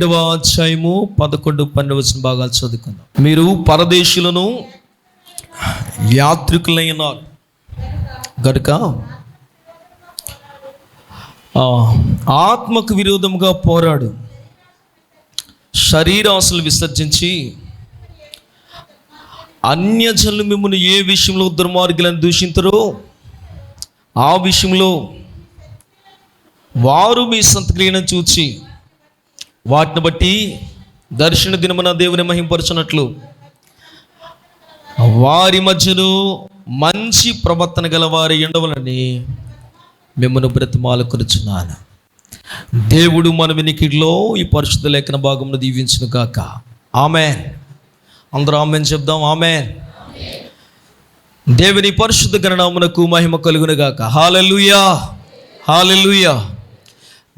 రెండవ అధ్యాయము పదకొండు పన్నెండు వచ్చిన భాగాలు చదువుకుందాం. మీరు పరదేశులను యాత్రికులైన గనుక ఆత్మకు విరోధముగా పోరాడు. శరీరాశలు విసర్జించి అన్యజనులు మిమ్మల్ని ఏ విషయంలో దుర్మార్గులను దూషించరో ఆ విషయంలో వారు మీ సంతక్రియను చూచి వాటిని బట్టి దర్శన దినమున దేవుని మహింపరచున్నట్లు వారి మధ్యలో మంచి ప్రవర్తన గల వారి ఎండవలని మిమ్మల్ని బ్రతిమాలకొనుచున్నాను. దేవుడు మన వినికిడిలో ఈ పరిశుద్ధ లేఖన భాగంలో దీవించును కాక ఆమె అందరూ ఆమెన్ చెప్దాం ఆమె దేవుని పరిశుద్ధ గణనామునకు మహిమ కలుగును గాక. హాలెలుయా హాలెలుయా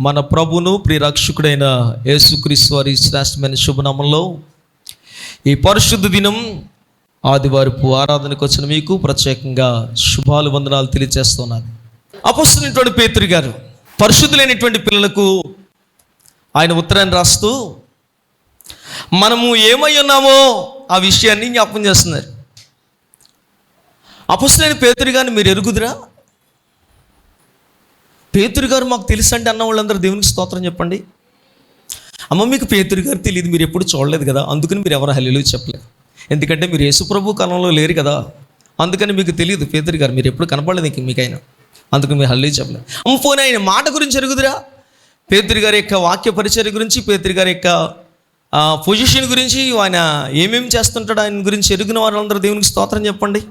మన ప్రభును ప్రియరక్షకుడైన యేసుక్రీస్తు వారి శ్రేష్టమైన శుభనామంలో ఈ పరిశుద్ధ దినం ఆదివారపు ఆరాధనకు వచ్చిన మీకు ప్రత్యేకంగా శుభాలు వందనాలు తెలియజేస్తున్నాను. అపస్తున్నటువంటి పేతురు గారు పరిశుద్ధులైనటువంటి పిల్లలకు ఆయన ఉత్తరాన్ని రాస్తూ మనము ఏమై ఉన్నామో ఆ విషయాన్ని జ్ఞాపకం చేస్తున్నారు. అపస్తులైన పేతురు గారిని మీరు ఎరుగుదురా? పేతురు గారు మాకు తెలుసు అంటే అన్న వాళ్ళందరూ దేవునికి స్తోత్రం చెప్పండి. అమ్మ మీకు పేతురు గారు తెలియదు మీరు ఎప్పుడు చూడలేదు కదా అందుకని మీరు ఎవరు హల్లు చెప్పలేదు. ఎందుకంటే మీరు యేసుప్రభు కాలంలో లేరు కదా అందుకని మీకు తెలియదు పేతురు గారు మీరు ఎప్పుడు కనపడలేదు ఇంక మీకైనా. అందుకని మీరు హల్లు చెప్పలేదు. అమ్మ పోనీ ఆయన మాట గురించి ఎరుగుదురా పేతురు గారి యొక్క వాక్య పరిచయ గురించి పేతురు గారి యొక్క పొజిషన్ గురించి ఆయన ఏమేమి చేస్తుంటాడు ఆయన గురించి ఎరిగిన వారందరూ దేవునికి స్తోత్రం చెప్పండి.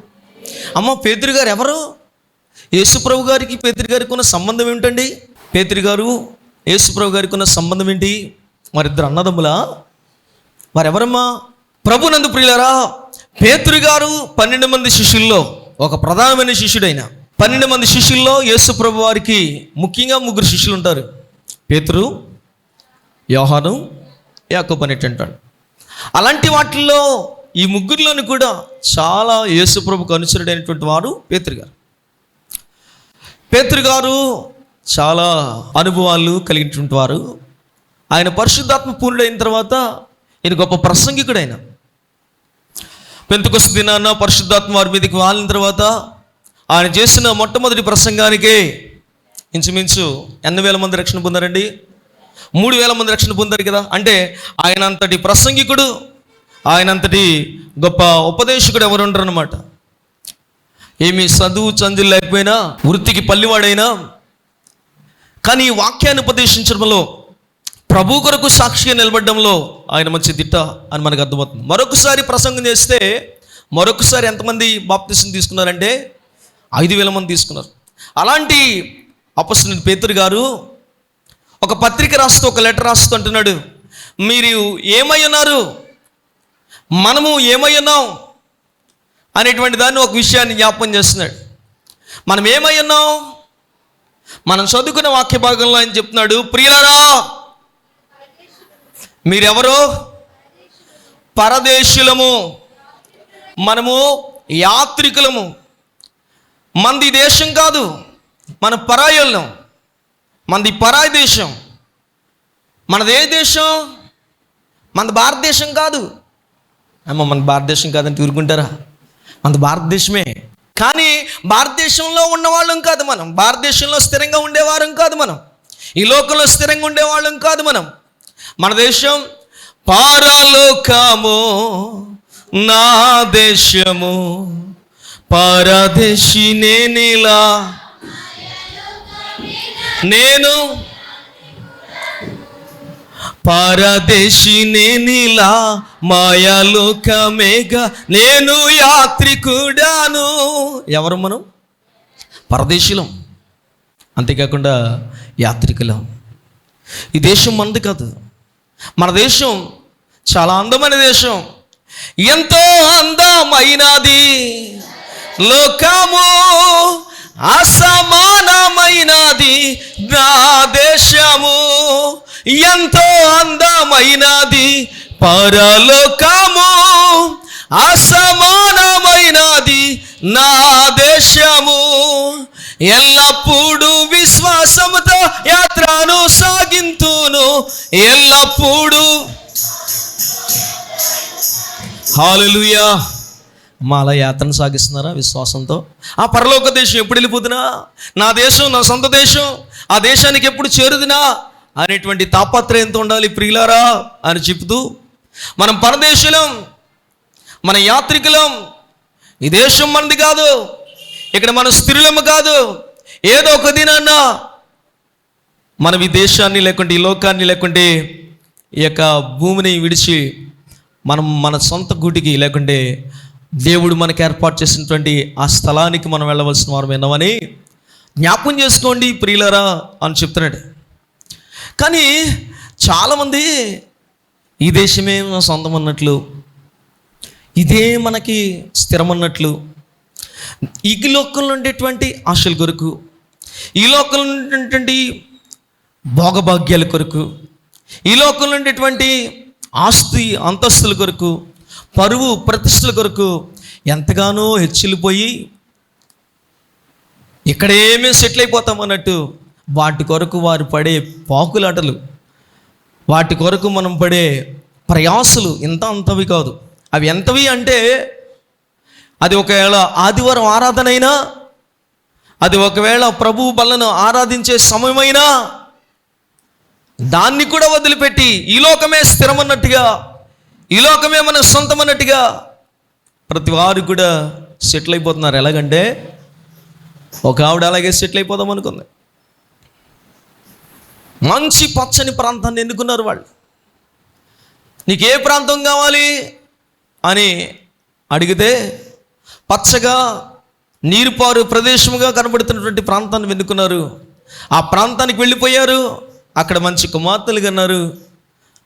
అమ్మ పేతురు గారు ఎవరు? యేసుప్రభు గారికి పేతురు గారికి ఉన్న సంబంధం ఏమిటండి? పేతురు గారు యేసుప్రభు గారికి ఉన్న సంబంధం ఏంటి? వారిద్దరు అన్నదమ్ములా వారెవరమ్మా? ప్రభునందు ప్రియులరా పేతురు గారు పన్నెండు మంది శిష్యుల్లో ఒక ప్రధానమైన శిష్యుడైన పన్నెండు మంది శిష్యుల్లో యేసు ప్రభు వారికి ముఖ్యంగా ముగ్గురు శిష్యులు ఉంటారు. పేతురు యోహాను యాకోబు అనేటంటాడు అలాంటి వాటిల్లో ఈ ముగ్గురిలోని కూడా చాలా యేసుప్రభుకు అనుసరుడైనటువంటి వారు పేతురు గారు. పేతురు గారు చాలా అనుభవాలు కలిగినటువంటి వారు. ఆయన పరిశుద్ధాత్మ పూర్ణుడైన తర్వాత ఈయన గొప్ప ప్రసంగికుడు ఆయన పెంతుకొస్తు దినాన్న పరిశుద్ధాత్మ వారి మీదకి వాలిన తర్వాత ఆయన చేసిన మొట్టమొదటి ప్రసంగానికే ఇంచుమించు ఎన్ని వేల మంది రక్షణ పొందారండి. మూడు వేల మంది రక్షణ పొందారు కదా. అంటే ఆయన అంతటి ప్రసంగికుడు ఆయన అంతటి గొప్ప ఉపదేశకుడు ఎవరు ఉండరు అనమాట ఏమి చదువు చందులు లేకపోయినా వృత్తికి పల్లివాడైనా. కానీ ఈ వాక్యాన్ని ఉపదేశించడంలో ప్రభు కొరకు సాక్షిగా నిలబడడంలో ఆయన మంచి దిట్ట అని మనకు అర్థమవుతుంది. మరొకసారి ప్రసంగం చేస్తే మరొకసారి ఎంతమంది బాప్తిసం తీసుకున్నారంటే ఐదు వేల మంది తీసుకున్నారు. అలాంటి అపస్తుని పేతురు గారు ఒక పత్రిక రాస్తూ ఒక లెటర్ రాస్తూ అంటున్నాడు మీరు ఏమై ఉన్నారు? మనము ఏమై ఉన్నాం? అనేటువంటి దాన్ని ఒక విషయాన్ని జ్ఞాపకం చేస్తున్నాడు. మనం ఏమై ఉన్నాం? మనం చదువుకున్న వాక్య భాగంలో ఆయన చెప్తున్నాడు ప్రియులరా మీరెవరు? పరదేశులము. మనము యాత్రికులము. మంది దేశం కాదు మన పరాయులం. మనది పరాయి దేశం. మనది ఏ దేశం? మన భారతదేశం కాదు. అమ్మ మన భారతదేశం కాదని ఊరుకుంటారా? మన భారతదేశమే. కానీ భారతదేశంలో ఉన్నవాళ్ళం కాదు మనం. భారతదేశంలో స్థిరంగా ఉండేవారం కాదు మనం. ఈ లోకంలో స్థిరంగా ఉండేవాళ్ళం కాదు మనం. మన దేశం పారలోకము నా దేశము పరదేశి నేనిలా నేను పరదేశినే నీలా మాయాలోకమేగా నేను యాత్రికుడాను. ఎవరు మనం? పరదేశీలం. అంతేకాకుండా యాత్రికులం. ఈ దేశం మనది కాదు. మన దేశం చాలా అందమైన దేశం. ఎంతో అందమైనది. లోకము అసమానమైనది నా దేశము. ఎంతో అందమైనది పరలోకము. అసమానమైనది నా దేశము. ఎల్లప్పుడూ విశ్వాసముతో యాత్రను సాగింతును. ఎల్లప్పుడూ. హాలలుయా మా అలా యాత్రను సాగిస్తున్నారా విశ్వాసంతో? ఆ పరలోక దేశం ఎప్పుడు వెళ్ళిపోతున్నా? నా దేశం నా సొంత దేశం ఆ దేశానికి ఎప్పుడు చేరుదినా? అనేటువంటి తాపత్రయంతో ఉండాలి ప్రియులారా అని చెబుతూ మనం పరదేశులం మన యాత్రికులం ఈ దేశం మనది కాదు ఇక్కడ మన స్థిరులము కాదు ఏదో ఒక దినాన్న మనం ఈ దేశాన్ని లేకుంటే ఈ లోకాన్ని లేకుంటే ఈ యొక్క భూమిని విడిచి మనం మన సొంత గూటికి లేకుంటే దేవుడు మనకి ఏర్పాటు చేసినటువంటి ఆ స్థలానికి మనం వెళ్ళవలసిన వారు విన్నామని జ్ఞాపకం చేసుకోండి ప్రియులరా అని చెప్తున్నాడు. కానీ చాలామంది ఈ దేశమే మన సొంతం అన్నట్లు ఇదే మనకి స్థిరమన్నట్లు ఈ లోకంలో ఉండేటువంటి ఆశల కొరకు ఈ లోకంలో ఉండేటువంటి భోగభాగ్యాల కొరకు ఈ లోకంలో ఉండేటువంటి ఆస్తి అంతస్తుల కొరకు పరువు ప్రతిష్టల కొరకు ఎంతగానో హెచ్చిల్లిపోయి ఇక్కడేమీ సెటిల్ అయిపోతాం అన్నట్టు వాటి కొరకు వారు పడే పాకులాటలు వాటి కొరకు మనం పడే ప్రయాసలు ఇంత అంతవి కాదు. అవి ఎంతవి అంటే అది ఒకవేళ ఆదివారం ఆరాధన అయినా అది ఒకవేళ ప్రభు బలను ఆరాధించే సమయమైనా దాన్ని కూడా వదిలిపెట్టి ఈ లోకమే స్థిరమన్నట్టుగా ఈ లోకమే మన సొంతమన్నట్టుగా ప్రతి వారు కూడా సెటిల్ అయిపోతున్నారు. ఎలాగంటే ఒక ఆవిడ అలాగే సెటిల్ అయిపోదాం అనుకుంది. మంచి పచ్చని ప్రాంతాన్ని ఎన్నుకున్నారు వాళ్ళు. నీకు ఏ ప్రాంతం కావాలి అని అడిగితే పచ్చగా నీరుపారు ప్రదేశముగా కనబడుతున్నటువంటి ప్రాంతాన్ని ఎన్నుకున్నారు ఆ ప్రాంతానికి వెళ్ళిపోయారు. అక్కడ మంచి కుమార్తెలు కన్నారు.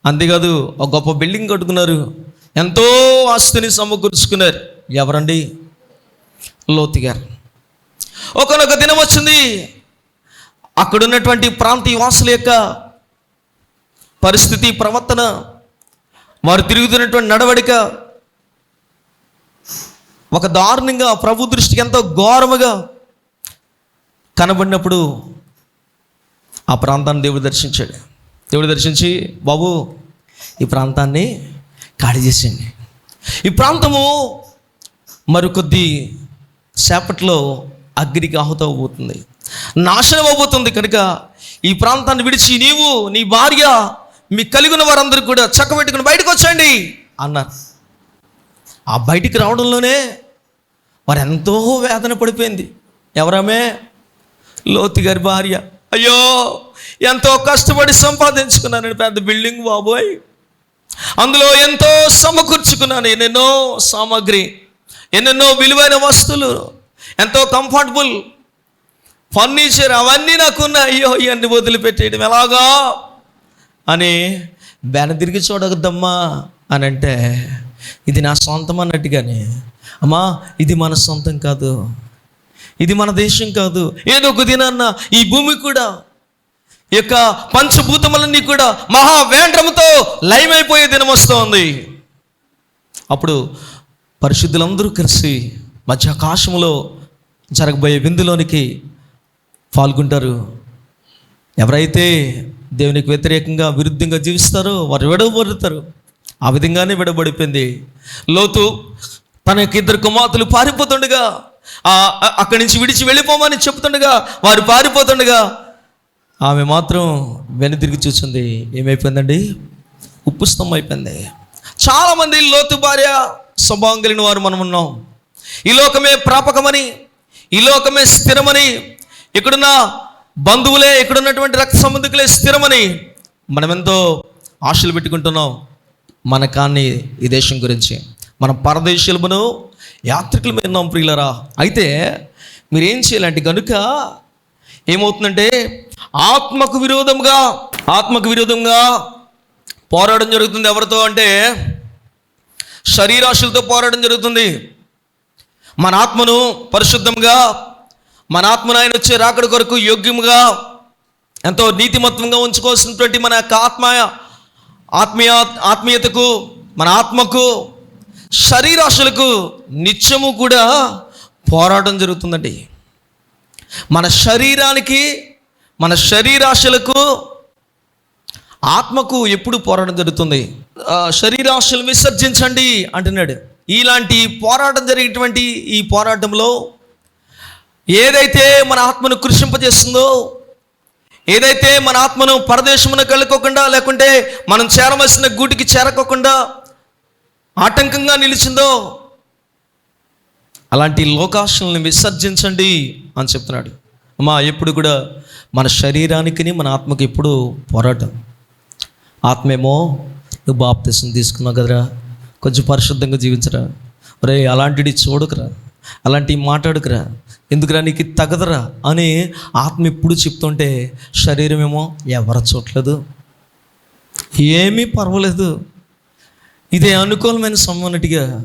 అంతేకాదు ఒక గొప్ప బిల్డింగ్ కట్టుకున్నారు. ఎంతో ఆస్తిని సమకూర్చుకున్నారు. ఎవరండి? లోతి గారు. ఒకనొక దినం వచ్చింది. అక్కడ ఉన్నటువంటి ప్రాంతీయ వాసుల యొక్క పరిస్థితి ప్రవర్తన వారు తిరుగుతున్నటువంటి నడవడిక ఒక దారుణంగా ప్రభు దృష్టికి ఎంతో ఘోరముగా కనబడినప్పుడు ఆ ప్రాంతాన్ని దేవుడు దర్శించాడు. దేవుడు దర్శించి బాబు ఈ ప్రాంతాన్ని ఖాళీ చేసేయండి. ఈ ప్రాంతము మరికొద్ది సేపట్లో అగ్నికి ఆహుతవబోతుంది నాశనం అవబోతుంది కనుక ఈ ప్రాంతాన్ని విడిచి నీవు నీ భార్య మీ కలిగిన వారందరూ కూడా చక్కబెట్టుకుని బయటకు వచ్చండి అన్నారు. ఆ బయటికి రావడంలోనే వారు ఎంతో వేదన పడిపోయింది. ఎవరమే? లోతు గారి భార్య. అయ్యో ఎంతో కష్టపడి సంపాదించుకున్నాను పెద్ద బిల్డింగ్ బాబోయ్. అందులో ఎంతో సమకూర్చుకున్నాను ఎన్నెన్నో సామాగ్రి ఎన్నెన్నో విలువైన వస్తువులు ఎంతో కంఫర్టబుల్ ఫర్నిచర్ అవన్నీ నాకున్న అయ్యో ఇవన్నీ వదిలిపెట్టేయడం ఎలాగా? అని బెన తిరిగి చూడగద్దమ్మా అని అంటే ఇది నా సొంతం అన్నట్టుగానే. అమ్మా ఇది మన సొంతం కాదు. ఇది మన దేశం కాదు. ఏదో ఒక దినాన్న ఈ భూమి కూడా ఈ యొక్క పంచభూతములన్నీ కూడా మహా వేండ్రముతో లయమైపోయే దినం వస్తోంది. అప్పుడు పరిశుద్ధులందరూ కలిసి మధ్య ఆకాశంలో జరగబోయే విందులోనికి పాల్గొంటారు. ఎవరైతే దేవునికి వ్యతిరేకంగా విరుద్ధంగా జీవిస్తారో వారు విడవబడతారు. ఆ విధంగానే విడబడిపోయింది లోతు తన యొక్క ఇద్దరు కుమార్తెలు పారిపోతుండగా అక్కడి నుంచి విడిచి వెళ్ళిపోమని చెప్తుండగా వారు పారిపోతుండగా ఆమె మాత్రం వెనుతిరిగి చూస్తుంది. ఏమైపోయిందండి? ఉప్పు స్తంభం అయిపోయింది. చాలామంది లోతు భార్య స్వభావం కలిగిన వారు మనం ఉన్నాం. ఈ లోకమే ప్రాపకమని ఈ లోకమే స్థిరమని ఇక్కడున్న బంధువులే ఇక్కడున్నటువంటి రక్త సంబంధికులే స్థిరమని మనమెంతో ఆశలు పెట్టుకుంటున్నాం. మన కాన్ని ఈ దేశం గురించి. మన పరదేశులమును యాత్రికులు ఉన్నాం ప్రియులరా. అయితే మీరేం చేయాలంటే కనుక ఏమవుతుందంటే ఆత్మకు విరోధంగా ఆత్మకు విరోధంగా పోరాటం జరుగుతుంది. ఎవరితో అంటే శరీరాశులతో పోరాటం జరుగుతుంది. మన ఆత్మను పరిశుద్ధంగా మన ఆత్మను ఆయన వచ్చే రాకడ కొరకు యోగ్యముగా ఎంతో నీతిమత్వంగా ఉంచుకోవాల్సినటువంటి మన యొక్క ఆత్మ ఆత్మీయ ఆత్మీయతకు మన ఆత్మకు శరీరాశులకు నిత్యము కూడా పోరాటం జరుగుతుందండి. మన శరీరానికి మన శరీరాశులకు ఆత్మకు ఎప్పుడు పోరాటం జరుగుతుంది? శరీరాశలు విసర్జించండి అంటున్నాడు. ఇలాంటి పోరాటం జరిగేటువంటి ఈ పోరాటంలో ఏదైతే మన ఆత్మను కృషింపజేస్తుందో ఏదైతే మన ఆత్మను పరదేశమునకు కలుకోకుండా లేకుంటే మనం చేరవలసిన గూటికి చేరకోకుండా ఆటంకంగా నిలిచిందో అలాంటి లోకాశలను విసర్జించండి అని చెప్తున్నాడు. అమ్మా ఎప్పుడు కూడా మన శరీరానికి మన ఆత్మకి ఎప్పుడు పోరాటం. ఆత్మేమో నువ్వు బాప్తిసం తీసుకున్నావు కదరా కొంచెం పరిశుద్ధంగా జీవించరా. ఒరే అలాంటిది చూడకురా అలాంటివి మాట్లాడుకురా ఎందుకురా నీకు తగదురా తగదరా అని ఆత్మ ఎప్పుడు చెప్తుంటే శరీరం ఏమో ఎవరు చూడలేదు. ఏమీ పర్వాలేదు. ఇదే అనుకూలమైన సమన్నట్టుగా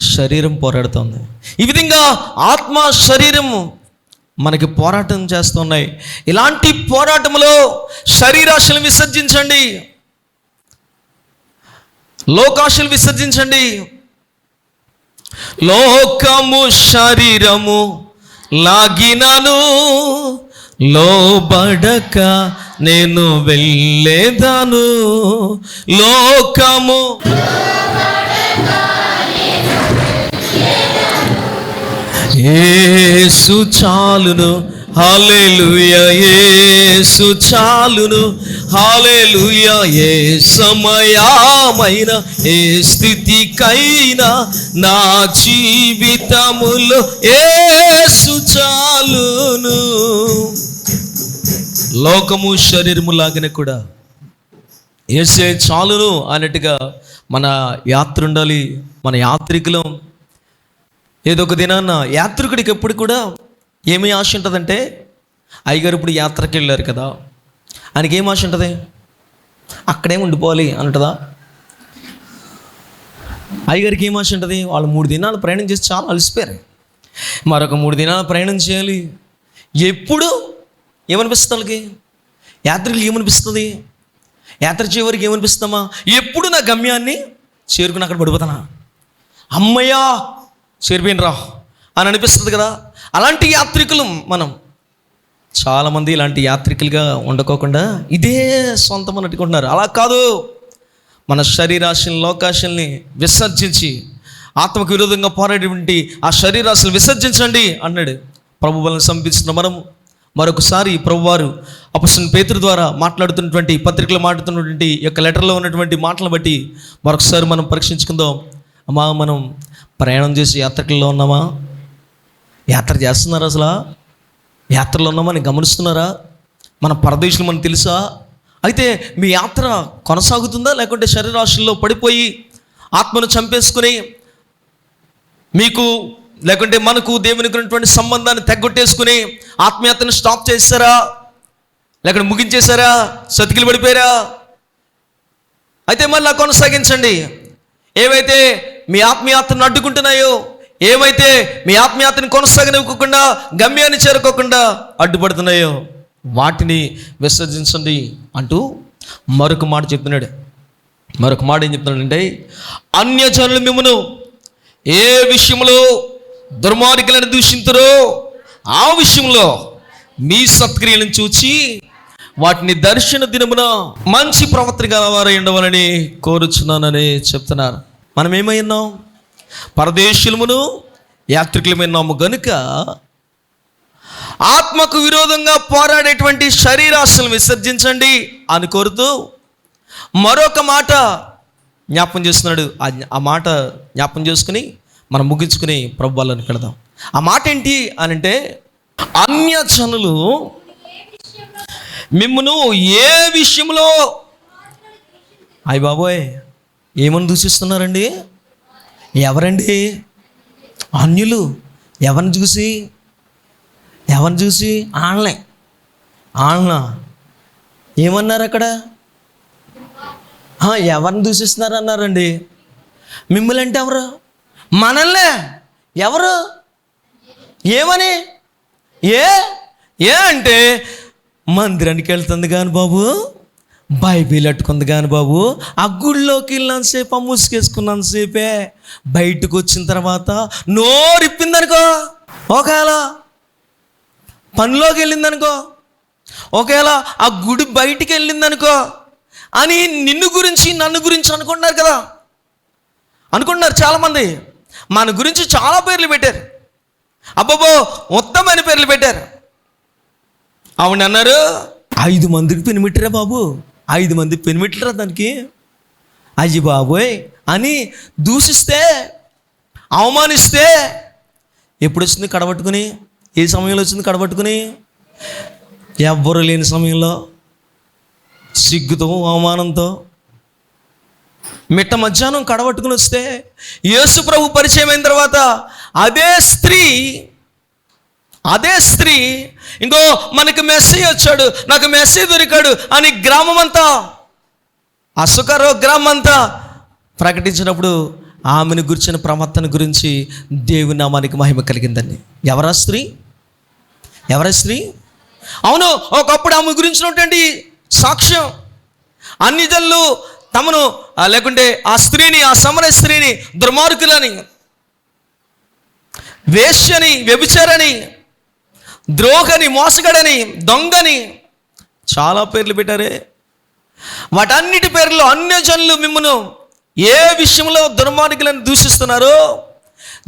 శరీరం పోరాడుతుంది. ఈ విధంగా ఆత్మ శరీరము మనకి పోరాటం చేస్తున్నాయి. ఇలాంటి పోరాటంలో శరీరాశలు విసర్జించండి. లోకాశలు విసర్జించండి. లోకము శరీరము లాగినను లోబడక నేను వెళ్ళేదాను. లోకము ఏసు చాలును. హాలేలుయ ఏసు చాలును. హాలేలుయ ఏ సమయమైన ఏ స్థితికైనా నా జీవితములో ఏసు చాలును. లోకము శరీరము లాగానే కూడా ఏసే చాలును అన్నట్టుగా మన యాత్ర ఉండాలి మన యాత్రికులం ఏదో ఒక దినాన్న యాత్రికుడికి ఎప్పుడు కూడా ఏమి ఆశ ఉంటుందంటే అయ్యగారు ఇప్పుడు యాత్రకి వెళ్ళారు కదా ఆయనకి ఏం ఆశ ఉంటుంది? అక్కడే ఉండిపోవాలి అంటుందా అయ్యగారికి ఏం ఆశ ఉంటుంది? వాళ్ళు మూడు దినాలు ప్రయాణం చేసి చాలా అలసిపోయారు. మరొక మూడు దినాలు ప్రయాణం చేయాలి. ఎప్పుడు ఏమనిపిస్తుంది వాళ్ళకి? యాత్రికులకి ఏమనిపిస్తుంది? యాత్ర చివరికి ఏమనిపిస్తామా ఎప్పుడు నా గమ్యాన్ని చేరుకుని అక్కడ పడిపోతానా? అమ్మయ్యా! షిర్బీన్ రా అని అనిపిస్తుంది కదా. అలాంటి యాత్రికులు మనం. చాలామంది ఇలాంటి యాత్రికులుగా ఉండకోకుండా ఇదే సొంతం అని అనుకుంటున్నారు అలా కాదు. మన శరీరాశని లోకాశల్ని విసర్జించి ఆత్మకు విరోధంగా పోరాడేటువంటి ఆ శరీరాశులు విసర్జించండి అన్నాడు. ప్రభు వలన సంపించిన మనం మరొకసారి ప్రభువారు అపసన్ పేతురు ద్వారా మాట్లాడుతున్నటువంటి పత్రికలు మాట్లాడుతున్నటువంటి యొక్క లెటర్లో ఉన్నటువంటి మాటలను బట్టి మరొకసారి మనం పరీక్షించుకుందాం. అమ్మా మనం ప్రయాణం చేసి యాత్రకుల్లో ఉన్నామా? యాత్ర చేస్తున్నారా అసలు? యాత్రలో ఉన్నామని గమనిస్తున్నారా? మన పరదేశులు మనకు తెలుసా? అయితే మీ యాత్ర కొనసాగుతుందా లేకుంటే శరీరాశుల్లో పడిపోయి ఆత్మను చంపేసుకుని మీకు లేకుంటే మనకు దేవునికి ఉన్నటువంటి సంబంధాన్ని తెగ్గొట్టేసుకుని ఆత్మీయతను స్టాప్ చేస్తారా? లేకుంటే ముగించేశారా? సతికిలు పడిపోయారా? అయితే మళ్ళీ కొనసాగించండి. ఏవైతే మీ ఆత్మీయాత్రను అడ్డుకుంటున్నాయో? ఏమైతే మీ ఆత్మీయాత్రను కొనసాగనివ్వకుండా గమ్యాన్ని చేరుకోకుండా అడ్డుపడుతున్నాయో? వాటిని విసర్జించండి అంటూ మరొక మాట చెప్తున్నాడు. మరొక మాట ఏం చెప్తున్నాడంటే అన్యజనులు మిమ్మను ఏ విషయంలో దుర్మార్గులను దూషింతురో ఆ విషయంలో మీ సత్క్రియలను చూచి వాటిని దర్శన దినమున మంచి ప్రవర్తన గలవారై ఉండవాలని కోరుచున్నానని చెప్తున్నారు. మనం ఏమై ఉన్నాం పరదేశులమును యాత్రికులమైనాము గనుక ఆత్మకు విరోధంగా పోరాడేటువంటి శరీరాశలను విసర్జించండి అని కోరుతూ మరొక మాట జ్ఞాపం చేస్తున్నాడు. ఆ మాట జ్ఞాపం చేసుకుని మనం ముగించుకుని ప్రభు వాళ్ళని పెడదాం ఆ మాట ఏంటి అని అంటే అన్యజనులు మిమ్మను ఏ విషయంలో అయ్య బాబోయ్ ఏమని దూషిస్తున్నారండి? ఎవరండి? అన్యులు. ఎవరిని చూసి? ఎవరిని చూసి? ఆళ్ళనే. ఆన్ల ఏమన్నారు అక్కడ? ఎవరిని దూషిస్తున్నారు అన్నారండి మిమ్మల్ని అంటే ఎవరు? మనల్నే. ఎవరు? ఏమని? ఏ? ఏ అంటే మందిరానికి వెళ్తుంది కాని బాబు. బైబిల్ అట్టుకుంది కానీ బాబు ఆ గుళ్ళోకి వెళ్ళినంతసేపు ఆ ముసుగేసుకున్నంతసేపే బయటకు వచ్చిన తర్వాత నోరిప్పిందనుకో ఒకవేళ పనిలోకి వెళ్ళిందనుకో ఒకవేళ ఆ గుడి బయటికి వెళ్ళిందనుకో అని నిన్ను గురించి నన్ను గురించి అనుకుంటున్నారు కదా? అనుకుంటున్నారు చాలామంది. మన గురించి చాలా పేర్లు పెట్టారు. అబ్బబ్బో ఉత్తమైన పేర్లు పెట్టారు. అవును అన్నారు ఐదు మందికి పెనిమిట్రా బాబు. ఐదు మంది పెనిమిట్టరా దానికి? అయ్యి బాబోయ్. అని దూషిస్తే అవమానిస్తే ఎప్పుడు వచ్చింది కడబట్టుకుని? ఏ సమయంలో వచ్చింది కడబట్టుకుని? ఎవ్వరు లేని సమయంలో సిగ్గుతో అవమానంతో మిట్ట మధ్యాహ్నం కడబట్టుకుని వస్తే యేసు ప్రభు పరిచయం అయిన తర్వాత అదే స్త్రీ అదే స్త్రీ ఇంకో మనకి మెస్సీ వచ్చాడు నాకు మెస్సీ దొరికాడు అని గ్రామం అంతా అసుకరో గ్రామం అంతా ప్రకటించినప్పుడు ఆమెను గురించిన ప్రవర్తన గురించి దేవుని నామానికి మహిమ కలిగిందండి. ఎవరా స్త్రీ? ఎవరా స్త్రీ? అవును ఒకప్పుడు ఆమె గురించినటువంటి సాక్ష్యం. అన్ని జనులు తమను లేకుంటే ఆ స్త్రీని ఆ సమర స్త్రీని దుర్మార్గులని వేశ్యని వ్యభిచారని ద్రోహని మోసగడని దొంగని చాలా పేర్లు పెట్టారే. వాటన్నిటి పేర్లు అన్యజనులు మిమ్మను ఏ విషయంలో దుర్మార్గులను దూషిస్తున్నారో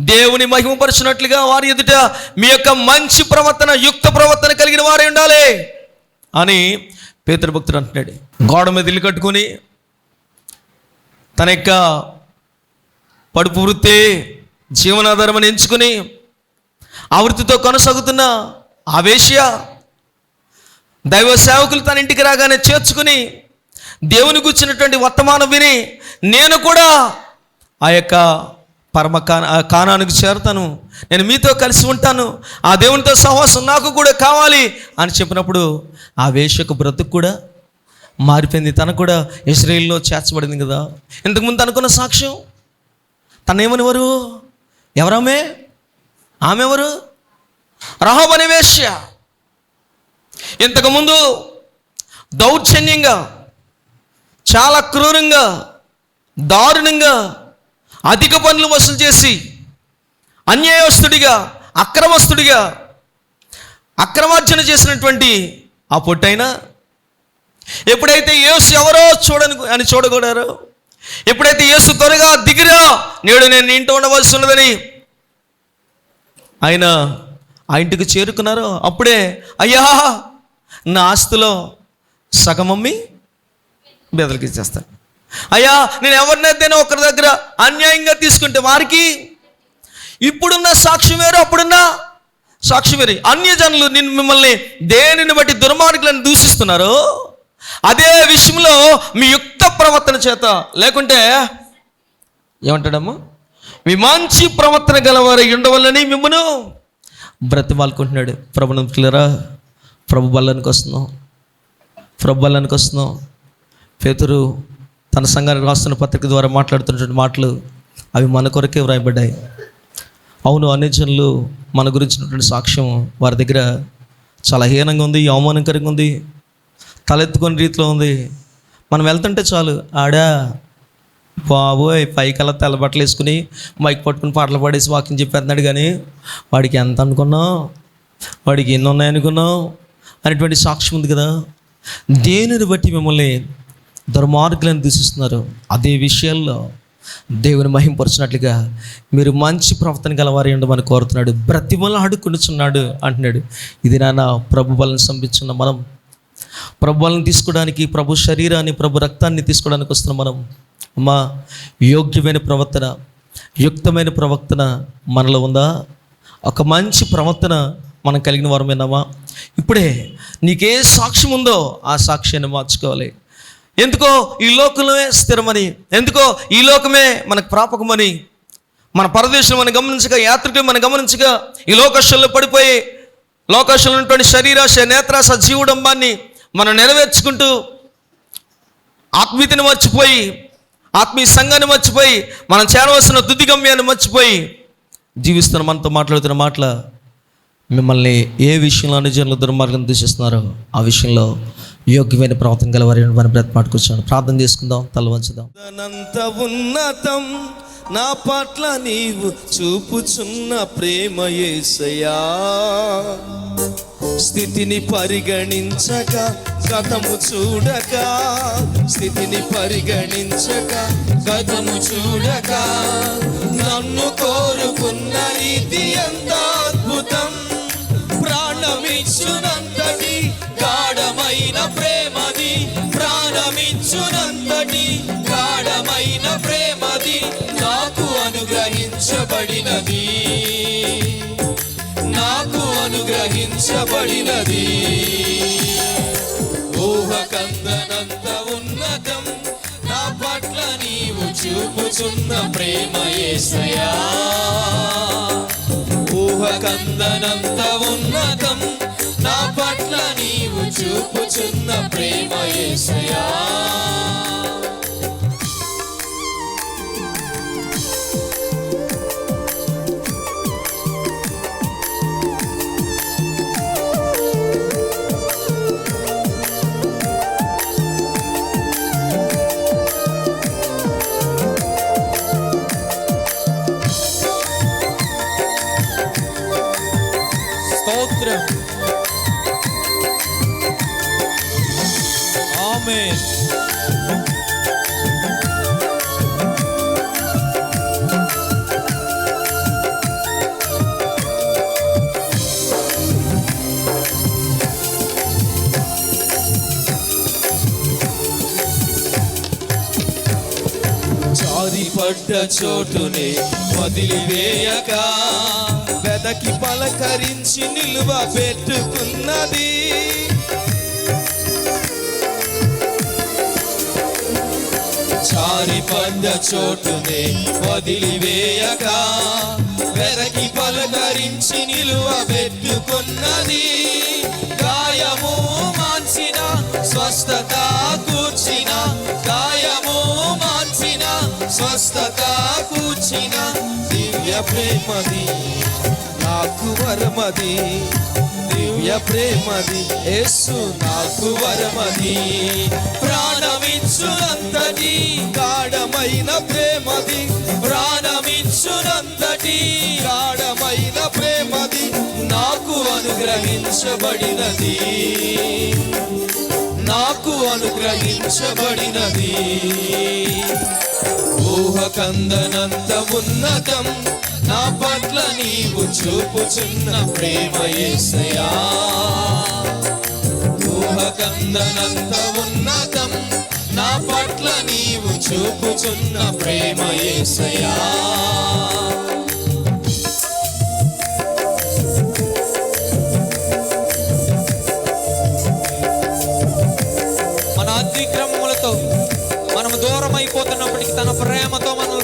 దేవుని మహిమపరచినట్లుగా వారి ఎదుట మీ యొక్క మంచి ప్రవర్తన యుక్త ప్రవర్తన కలిగిన వారే ఉండాలి అని పేతృభక్తుడు అంటున్నాడు. గోడ మీద ఇల్లు కట్టుకొని తన యొక్క పడుపు వృత్తి జీవనాధారమని ఎంచుకుని ఆ వృత్తితో కొనసాగుతున్న ఆ వేశ్య దైవ సేవకులు తన ఇంటికి రాగానే చేర్చుకుని దేవుని కూర్చున్నటువంటి వర్తమానం విని నేను కూడా ఆ యొక్క పరమ కాన ఆ కానానికి చేరుతాను. నేను మీతో కలిసి ఉంటాను. ఆ దేవునితో సహవాసం నాకు కూడా కావాలి అని చెప్పినప్పుడు ఆ వేషకు బ్రతుకు కూడా మారిపోయింది. తన కూడా ఇస్రాయిల్లో చేర్చబడింది కదా. ఇంతకుముందు అనుకున్న సాక్ష్యం తనేమనివారు? ఎవరమే ఆమె ఎవరు రహబ్ వేష్య వేశ్య ఇంతకుముందు దౌర్జన్యంగా చాలా క్రూరంగా దారుణంగా అధిక పనులు వసూలు చేసి అన్యాయస్తుడిగా అక్రమస్తుడిగా అక్రమార్జన చేసినటువంటి ఆ పొట్టైనా ఎప్పుడైతే యేసు ఎవరో చూడని అని చూడకూడారో ఎప్పుడైతే యేసు త్వరగా దిగిరా నేడు నేను ఇంట్లో ఇంట ఉండవలసి ఉన్నదని ఆయన ఆ ఇంటికి చేరుకున్నారో. అప్పుడే అయ్యా నా ఆస్తిలో సగం అమ్మి బెదలకి ఇచ్చేస్తాను అయ్యా నేను ఎవరినైతే ఒకరి దగ్గర అన్యాయంగా తీసుకుంటే వారికి ఇప్పుడున్న సాక్ష్యం వేరు అప్పుడున్న సాక్ష్యం వేరు. అన్యజనులు నిన్ను మిమ్మల్ని దేనిని బట్టి దుర్మార్గులను దూషిస్తున్నారు అదే విషయంలో మీ యుక్త ప్రవర్తన చేత లేకుంటే ఏమంటాడమ్మా? మీ మంచి ప్రవర్తన గలవారు ఉండవల్లని మిమ్మను బ్రతిమాలుకుంటున్నాడు. ప్రభుత్వం క్లియరా ప్రభు బల్లానికి వస్తున్నాం. ప్రభు బల్లానికి వస్తున్నాం. పేతురు తన సంఘానికి రాస్తున్న పత్రిక ద్వారా మాట్లాడుతున్నటువంటి మాటలు అవి మన కొరకే వ్రాయబడ్డాయి. అవును అన్ని జనులు మన గురించినటువంటి సాక్ష్యం వారి దగ్గర చాలా హీనంగా ఉంది అవమానకరంగా ఉంది తలెత్తుకునే రీతిలో ఉంది. మనం వెళ్తుంటే చాలు ఆడా బాబోయ్ పైకల్లా తెల్ల బట్టలు వేసుకుని మైక్ పట్టుకుని పాటలు పాడేసి వాకింగ్ చెప్పేస్తున్నాడు కానీ వాడికి ఎంత అనుకున్నావు? వాడికి ఎన్ని ఉన్నాయనుకున్నావు అనేటువంటి సాక్ష్యం ఉంది కదా. దేనిని బట్టి మిమ్మల్ని దుర్మార్గులను దూషిస్తున్నారు? అదే విషయాల్లో దేవుని మహింపరిచినట్లుగా మీరు మంచి ప్రవర్తన గలవారి ఉండమని కోరుతున్నాడు. బ్రతిమల అడుక్కునిచున్నాడు అంటున్నాడు. ఇది నాన్న ప్రభు బలం సంపించున్న మనం. ప్రభు బలం తీసుకోవడానికి ప్రభు శరీరాన్ని ప్రభు రక్తాన్ని తీసుకోవడానికి వస్తున్న మనం. అమ్మా యోగ్యమైన ప్రవర్తన యుక్తమైన ప్రవర్తన మనలో ఉందా? ఒక మంచి ప్రవర్తన మనం కలిగిన వారమేనామా ఇప్పుడే నీకే సాక్ష్యం ఉందో ఆ సాక్ష్యాన్ని మార్చుకోవాలి. ఎందుకో ఈ లోకమే స్థిరమని ఎందుకో ఈ లోకమే మనకు ప్రాపకమని మన పరదేశం మనం గమనించగా యాత్రికులు మనం గమనించగా ఈ లోకాశల్లో పడిపోయి లోకాశంలో ఉన్నటువంటి శరీరాశ నేత్రాశ జీవుడంబాన్ని మనం నెరవేర్చుకుంటూ ఆత్మీయతను మర్చిపోయి ఆత్మీయ సంఘాన్ని మర్చిపోయి మనం చేరవలసిన తుది గమ్యాన్ని మర్చిపోయి జీవిస్తున్న మనతో మాట్లాడుతున్న మాటల మిమ్మల్ని ఏ విషయంలో అనుజనులు దుర్మార్గం దూషిస్తున్నారో ఆ విషయంలో యోగ్యమైన ప్రవర్తన గల వారిని మనం బ్రతమాటుకొచ్చాను ప్రార్థన చేసుకుందాం తల వంచుదాం. ఉన్నతం నా పట్ల నీవు చూపుచున్న ప్రేమ ఏసయా స్థితిని పరిగణించక గతము చూడక. స్థితిని పరిగణించక గతము చూడక. నన్ను కోరుకున్న రీతి ఎంత అద్భుతం. ప్రాణమిచ్చునంతటి గాఢమైన ప్రేమది. ప్రాణమిచ్చునంతటి గాఢమైన ప్రేమది. నాకు అనుగ్రహించబడినది. అనుగ్రహించబడినది. ఊహకందనంత ఉన్నతం నా పట్ల నీవు చూపుచున్న ప్రేమ యేసయా ఊహకందనంత ఉన్నతం నా పట్ల నీవు చూపుచున్న ప్రేమ పడ్డ చోటునే వదిలివేయక. వెదకి పలకరించి నిలువ పెట్టుకున్నది. జారిపడ్డ చోటునే వదిలివేయక. వెరకి పలకరించి నిలువ పెట్టుకున్నది. గాయము మాన్సిన స్వస్థత కూర్చిన స్వస్థత కూర్చిన దివ్య ప్రేమది నాకు వరమది. దివ్య ప్రేమది యేసు నాకు వరమది. ప్రాణమిచ్చునంతటి గాఢమైన ప్రేమది. ప్రాణమిచ్చునంతటి గాఢమైన ప్రేమది నాకు అనుగ్రహించబడినది. మాకు అనుగ్రహించబడినది. ఊహకందనంత ఉన్నతం నా పట్ల నీవు చూపుచున్న ప్రేమ యేసయా ఊహకందనంత ఉన్నతం నా పట్ల నీవు చూపుచున్న ప్రేమ ఏసయా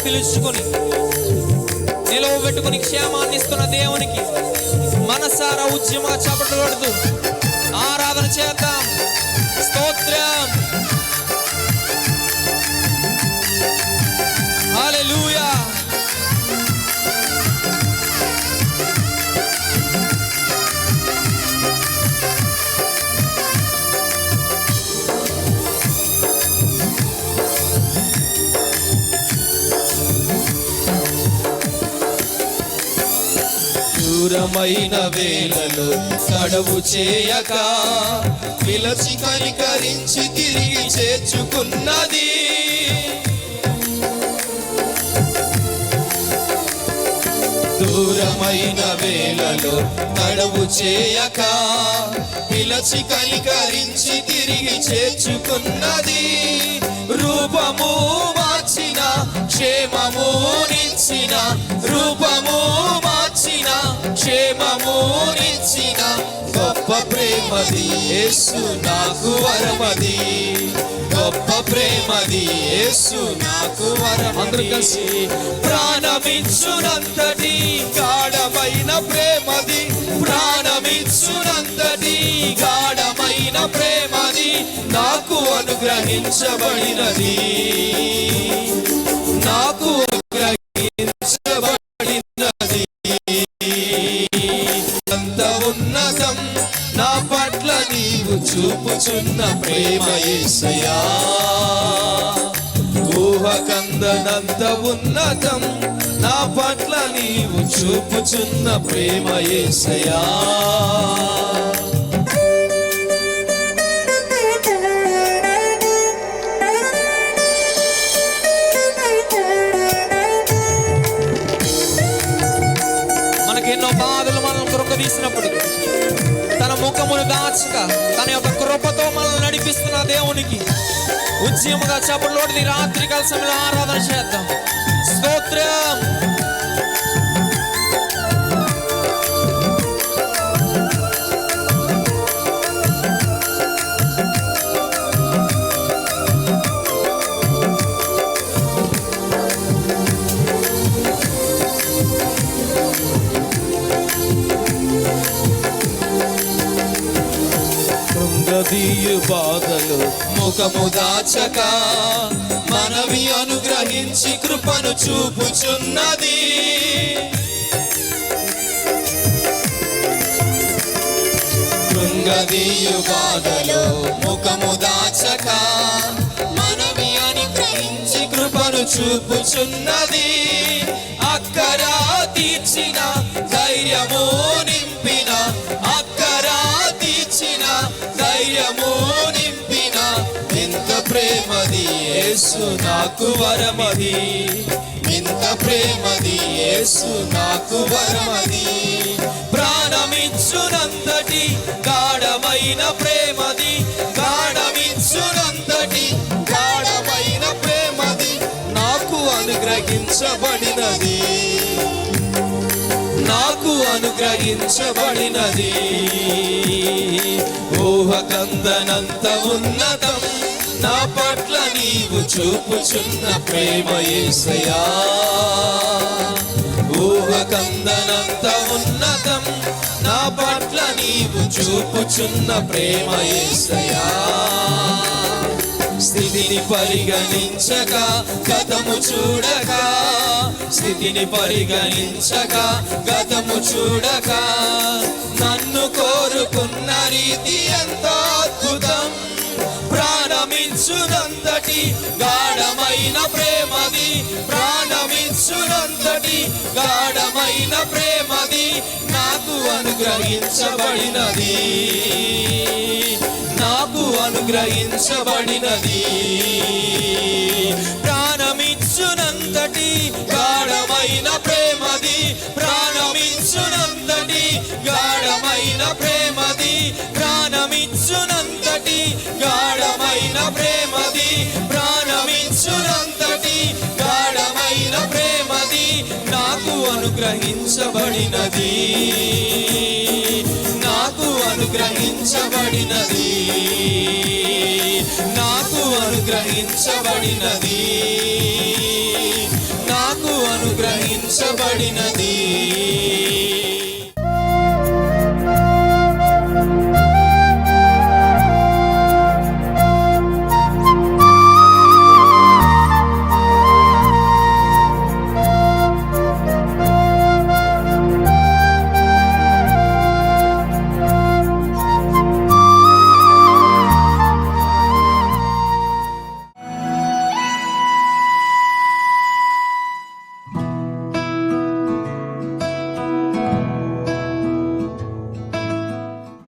పిలుచుకొని నిలవ పెట్టుకుని క్షేమాన్ని ఇస్తున్న దేవునికి మనసారా ఉద్యమ చపటపడుతూ దూరమైన వేళలో తడవు చేయక పిలచి కనికరించి తిరిగి చేర్చుకున్నది. దూరమైన వేళలో తడవు చేయక పిలచి కనికరించి తిరిగి చేర్చుకున్నది. రూపము మార్చిన క్షేమము నిచ్చిన రూపము క్షేమము నిచ్చిన గొప్ప ప్రేమది యేసు నాకు వరమది. గొప్ప ప్రేమది యేసు నాకు వరమందరూ కలిసి ప్రాణమిచ్చునంతటి గాఢమైన ప్రేమది. ప్రాణమిచ్చునంతటి గాఢమైన ప్రేమది నాకు అనుగ్రహించబడినది. నాకు అనుగ్రహించబడినది చూపుచున్న ప్రేమ ఏసయా ఊహకందనంత ఉన్నతం నా పట్ల నీవు చూపుచున్న ప్రేమ ఏసయా మనకెన్నో బాధలు మనం కృంగదీసినప్పుడు దాచక తన యొక్క కృపతో మనల్ని నడిపిస్తున్న దేవునికి ఉద్యముగా చప్పట్లోటి రాత్రి కలిసి ఆరాధన చేద్దాం. స్తోత్రం. కృంగదీయు బాధలు ముఖము దాచక మనవి అనుగ్రహించి కృపను చూపుచున్నది. కృంగదీయు బాధలు ముఖము దాచక మనవి అనుగ్రహించి కృపను చూపుచున్నది. అక్కరా తీర్చిన ధైర్యము ప్రేమది యేసు నాకు వరమది. ఇంత ప్రేమది యేసు నాకు వరమది. ప్రాణమిచ్చునంతటి గాఢమైన ప్రేమది. గాఢమిచ్చునంతటి గాఢమైన ప్రేమది నాకు అనుగ్రహించబడినది. నాకు అనుగ్రహించబడినది. ఊహకందనంత ఉన్నతం నా పట్ల నీవు చూపుచున్న ప్రేమ ఏసయా. ఊహకందనంత ఉన్నతం నా పట్ల నీవు చూపుచున్న ప్రేమ ఏసయా. స్థితిని పరిగణించక గతము చూడక. స్థితిని పరిగణించక గతము చూడక. నన్ను కోరుకున్న రీతి ఎంతో గాఢమైన ప్రేమది ప్రాణమించునంతటి గాఢమైన ప్రేమది నాకు అనుగ్రహించబడినది. నాకు అనుగ్రహించబడినది. ప్రాణమిచ్చునంతటి గాఢమైన అనుగ్రహించబడినది. నాకు అనుగ్రహించబడినది. నాకు అనుగ్రహించబడినది. నాకు అనుగ్రహించబడినది.